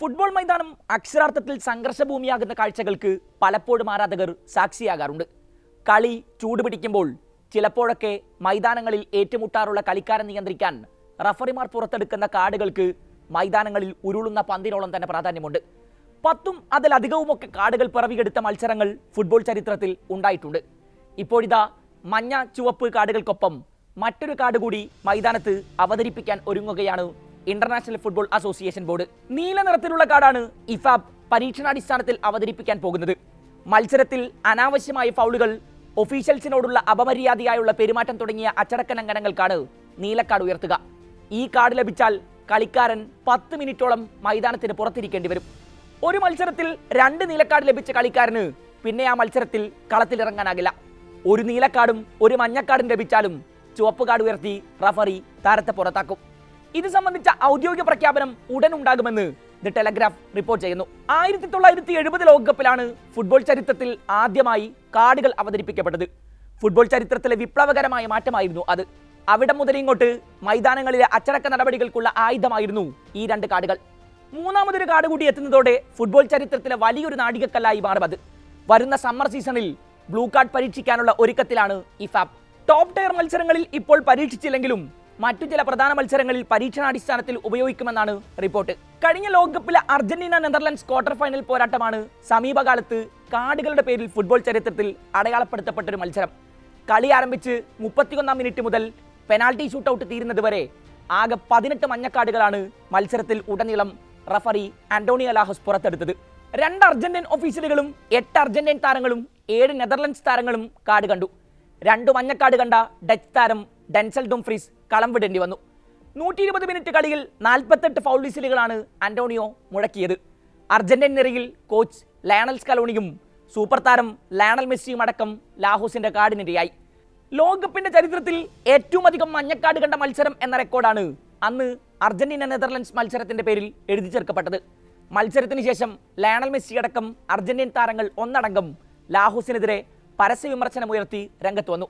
Football മൈതാനം അക്ഷരാർത്ഥത്തിൽ സംഘർഷഭൂമിയാകുന്ന കാഴ്ചകൾക്ക് പലപ്പോഴും ആരാധകർ സാക്ഷിയാകാറുണ്ട്. കളി ചൂടുപിടിക്കുമ്പോൾ ചിലപ്പോഴൊക്കെ മൈതാനങ്ങളിൽ ഏറ്റുമുട്ടാറുള്ള കളിക്കാരെ നിയന്ത്രിക്കാൻ റഫറിമാർ പുറത്തെടുക്കുന്ന കാർഡുകൾക്ക് മൈതാനങ്ങളിൽ ഉരുളുന്ന പന്തിനോളം തന്നെ പ്രാധാന്യമുണ്ട്. പത്തും അതിലധികവുമൊക്കെ കാർഡുകൾ പിറവിയെടുത്ത മത്സരങ്ങൾ ഫുട്ബോൾ ചരിത്രത്തിൽ ഉണ്ടായിട്ടുണ്ട്. ഇപ്പോഴിതാ മഞ്ഞ ചുവപ്പ് കാർഡുകൾക്കൊപ്പം മറ്റൊരു കാർഡ് കൂടി മൈതാനത്ത് അവതരിപ്പിക്കാൻ ഒരുങ്ങുകയാണ് ഇന്റർനാഷണൽ ഫുട്ബോൾ അസോസിയേഷൻ ബോർഡ് നീല നിറത്തിലുള്ള കാർഡാണ് ഇഫാബ് പരീക്ഷണാടിസ്ഥാനത്തിൽ അവതരിപ്പിക്കാൻ പോകുന്നത്. മത്സരത്തിൽ അനാവശ്യമായ ഫൗളുകൾ ഒഫീഷ്യൽസിനോടുള്ള അപമര്യാദയായുള്ള പെരുമാറ്റം തുടങ്ങിയ അച്ചടക്ക ലംഘനങ്ങൾക്കാണ് നീലക്കാർഡ് ഉയർത്തുക. ഈ കാർഡ് ലഭിച്ചാൽ കളിക്കാരൻ പത്ത് മിനിറ്റോളം മൈതാനത്തിന് പുറത്തിരിക്കേണ്ടി വരും. ഒരു മത്സരത്തിൽ രണ്ട് നീലക്കാർഡ് ലഭിച്ച കളിക്കാരന് പിന്നെ ആ മത്സരത്തിൽ കളത്തിലിറങ്ങാനാകില്ല. ഒരു നീലക്കാർഡും ഒരു മഞ്ഞക്കാർഡും ലഭിച്ചാലും ചുവപ്പ് കാർഡ് ഉയർത്തി റഫറി താരത്തെ പുറത്താക്കും. ഇത് സംബന്ധിച്ച ഔദ്യോഗിക പ്രഖ്യാപനം ഉടൻ ഉണ്ടാകുമെന്ന് ദി ടെലഗ്രാഫ് റിപ്പോർട്ട് ചെയ്യുന്നു. ആയിരത്തി തൊള്ളായിരത്തി എഴുപത് ലോകകപ്പിലാണ് ഫുട്ബോൾ ചരിത്രത്തിൽ ആദ്യമായി കാർഡുകൾ അവതരിപ്പിക്കപ്പെട്ടത്. ഫുട്ബോൾ ചരിത്രത്തിലെ വിപ്ലവകരമായ മാറ്റമായിരുന്നു അത്. അവിടെ മുതൽ ഇങ്ങോട്ട് മൈതാനങ്ങളിലെ അച്ചടക്ക നടപടികൾക്കുള്ള ആയുധമായിരുന്നു ഈ രണ്ട് കാർഡുകൾ. മൂന്നാമതൊരു കാർഡ് കൂടി എത്തുന്നതോടെ ഫുട്ബോൾ ചരിത്രത്തിലെ വലിയൊരു നാഴികക്കല്ലായി മാറും അത് വരുന്ന സമ്മർ സീസണിൽ ബ്ലൂ കാർഡ് പരീക്ഷിക്കാനുള്ള ഒരുക്കത്തിലാണ് ഇഫാബ് ടോപ്പ് ടയർ മത്സരങ്ങളിൽ ഇപ്പോൾ പരീക്ഷിച്ചില്ലെങ്കിലും മറ്റു ചില പ്രധാന മത്സരങ്ങളിൽ പരീക്ഷണാടിസ്ഥാനത്തിൽ ഉപയോഗിക്കുമെന്നാണ് റിപ്പോർട്ട്. കഴിഞ്ഞ ലോകകപ്പിലെ അർജന്റീന നെതർലൻഡ്സ് ക്വാർട്ടർ ഫൈനൽ പോരാട്ടമാണ് സമീപകാലത്ത് കാർഡുകളുടെ പേരിൽ ഫുട്ബോൾ ചരിത്രത്തിൽ അടയാളപ്പെടുത്തപ്പെട്ട ഒരു മത്സരം. കളി ആരംഭിച്ച് മുപ്പത്തിയൊന്നാം മിനിറ്റ് മുതൽ പെനാൽറ്റി ഷൂട്ടൌട്ട് തീരുന്നത് വരെ ആകെ പതിനെട്ട് മഞ്ഞക്കാർഡുകളാണ് മത്സരത്തിൽ ഉടനീളം റഫറി ആന്റോണിയോ ലാഹോസ് പുറത്തെടുത്തത്. രണ്ട് അർജന്റീൻ ഒഫീഷ്യലുകളും എട്ട് അർജന്റീൻ താരങ്ങളും ഏഴ് നെതർലൻഡ്സ് താരങ്ങളും കാർഡ് കണ്ടു. രണ്ട് മഞ്ഞക്കാർഡ് കണ്ട ഡച്ച് താരം ഡെൻസൽ ഡുംഫ്രീസ് കളം വിടേണ്ടി വന്നു. നൂറ്റി ഇരുപത് മിനിറ്റ് കളിയിൽ നാൽപ്പത്തെട്ട് ഫൗൾ വിസിലുകളാണ് അന്റോണിയോ മുഴക്കിയത്. അർജന്റീൻ നിരയിൽ കോച്ച് ലയണൽ സ്കലോണിയും സൂപ്പർ താരം ലയണൽ മെസ്സിയും അടക്കം ലാഹോസിന്റെ കാർഡിനിരയായി ലോകകപ്പിന്റെ ചരിത്രത്തിൽ ഏറ്റവും അധികം മഞ്ഞക്കാട് കണ്ട മത്സരം എന്ന റെക്കോർഡാണ് അന്ന് അർജന്റീന നെതർലൻഡ്സ് മത്സരത്തിന്റെ പേരിൽ എഴുതി ചേർക്കപ്പെട്ടത്. മത്സരത്തിന് ശേഷം ലയണൽ മെസ്സി അടക്കം അർജന്റീൻ താരങ്ങൾ ഒന്നടങ്കം ലാഹോസിനെതിരെ പരസ്യ വിമർശനമുയർത്തി രംഗത്ത് വന്നു.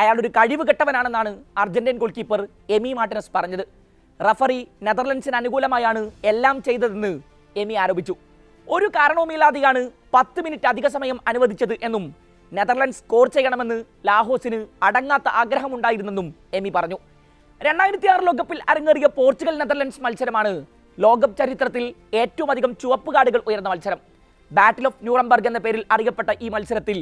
അയാൾ ഒരു കഴിവ് കെട്ടവനാണെന്നാണ് Argentine goalkeeper Emi Martinez പറഞ്ഞത്. റഫറി നെതർലൻഡ്സിന് അനുകൂലമായാണ് എല്ലാം ചെയ്തതെന്ന് എമി ആരോപിച്ചു. ഒരു കാരണവുമില്ലാതെയാണ് പത്ത് മിനിറ്റ് അധിക സമയം അനുവദിച്ചത് എന്നും നെതർലൻഡ്സ് സ്കോർ ചെയ്യണമെന്ന് ലാഹോസിന് അടങ്ങാത്ത ആഗ്രഹമുണ്ടായിരുന്നെന്നും എമി പറഞ്ഞു. രണ്ടായിരത്തി ആറ് ലോകകപ്പിൽ അരങ്ങേറിയ പോർച്ചുഗൽ നെതർലൻഡ്സ് മത്സരമാണ് ലോകകപ്പ് ചരിത്രത്തിൽ ഏറ്റവും അധികം ചുവപ്പ് കാർഡുകൾ ഉയർന്ന മത്സരം. ബാറ്റിൽ ഓഫ് ന്യൂറംബർഗ് എന്ന പേരിൽ അറിയപ്പെട്ട ഈ മത്സരത്തിൽ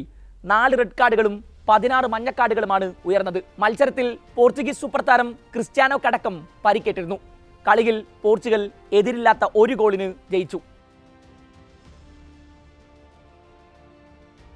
നാല് റെഡ് കാർഡുകളും പതിനാറ് മഞ്ഞക്കാടുകളുമാണ് ഉയർന്നത്. മത്സരത്തിൽ പോർച്ചുഗീസ് സൂപ്പർ താരം ക്രിസ്ത്യാനോ കടക്കം പരിക്കേറ്റിരുന്നു. കളിയിൽ പോർച്ചുഗൽ എതിരില്ലാത്ത ഒരു ഗോളിന് ജയിച്ചു.